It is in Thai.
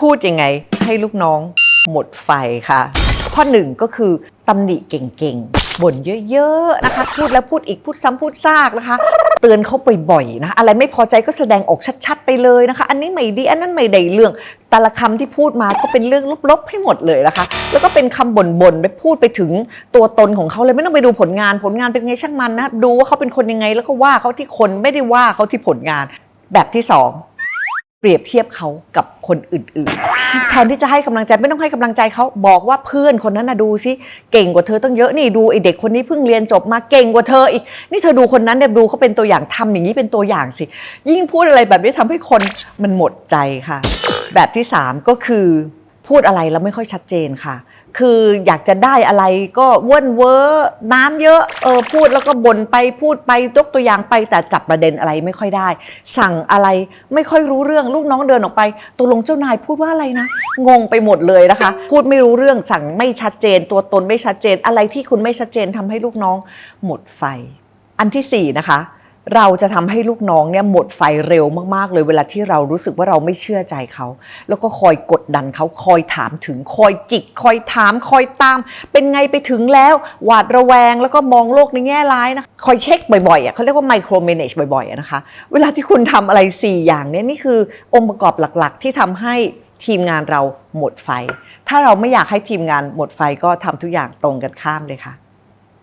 พูดยังไงให้ลูกน้องหมดไฟค่ะ ข้อหนึ่งก็คือตำหนิเก่งๆบ่นเยอะๆนะคะ พูดแล้วพูดอีกพูดซ้ำพูดซากนะคะ เตือนเขาบ่อยๆนะอะไรไม่พอใจก็แสดงออกชัดๆ ไปเลยนะคะ อันนี้ไม่ดีอันนั้นไม่ได้เรื่องแต่ละคำที่พูดมาก็เป็นเรื่องลบๆให้หมดเลยนะคะ แล้วก็เป็นคำบ่นๆไปพูดไปถึงตัวตนของเขาเลยไม่ต้องไปดูผลงานผลงานเป็นไงช่างมันนะดูว่าเขาเป็นคนยังไงแล้วก็ว่าเขาที่คนไม่ได้ว่าเขาที่ผลงานแบบที่สอง เปรียบเทียบเขากับคนอื่นๆ แทนที่จะให้กำลังใจไม่ต้องให้กำลังใจเขาบอกว่าเพื่อนคนนั้นนะดูสิเก่งกว่าเธอตั้งเยอะนี่ดูไอเด็กคนนี้เพิ่งเรียนจบมาเก่งกว่าเธออีกนี่เธอดูคนนั้นเนี่ยดูเขาเป็นตัวอย่างทำอย่างนี้เป็นตัวอย่างสิ ยิ่งพูดอะไรแบบนี้ทำให้คนมันหมดใจค่ะ แบบที่สามก็คือพูดอะไรแล้วไม่ค่อยชัดเจนค่ะ คืออยากจะได้อะไรก็เว่นเวอน้ำเยอะเออพูดแล้วก็บ่นไปพูดไปยกตัวอย่างไป แต่จับประเด็นอะไรไม่ค่อยได้ สั่งอะไรไม่ค่อยรู้เรื่องลูกน้องเดินออกไปตกลงเจ้านายพูดว่าอะไรนะ งงไปหมดเลยนะคะ พูดไม่รู้เรื่องสั่งไม่ชัดเจน ตัวตนไม่ชัดเจนอะไรที่คุณไม่ชัดเจนทำให้ลูกน้อง หมดไฟ อันที่สี่นะคะ เราจะทำให้ลูกน้องเนี่ยหมดไฟเร็วมากๆ เลยเวลาที่เรารู้สึกว่าเราไม่เชื่อใจเขา แล้วก็คอยกดดันเขาคอยถามถึงคอยจิก คอยถาม คอยตาม เป็นไงไปถึงแล้วหวาดระแวงแล้วก็มองโลกในแง่ร้ายนะคอยเช็คบ่อยๆอะเขาเรียกว่าไมโครเมเนจบ่อยๆนะคะ เวลาที่คุณทำอะไร 4 อย่างเนี่ยนี่คือองค์ประกอบหลักๆ ที่ทำให้ทีมงานเราหมดไฟ ถ้าเราไม่อยากให้ทีมงานหมดไฟก็ทำทุกอย่างตรงกันข้ามเลยค่ะ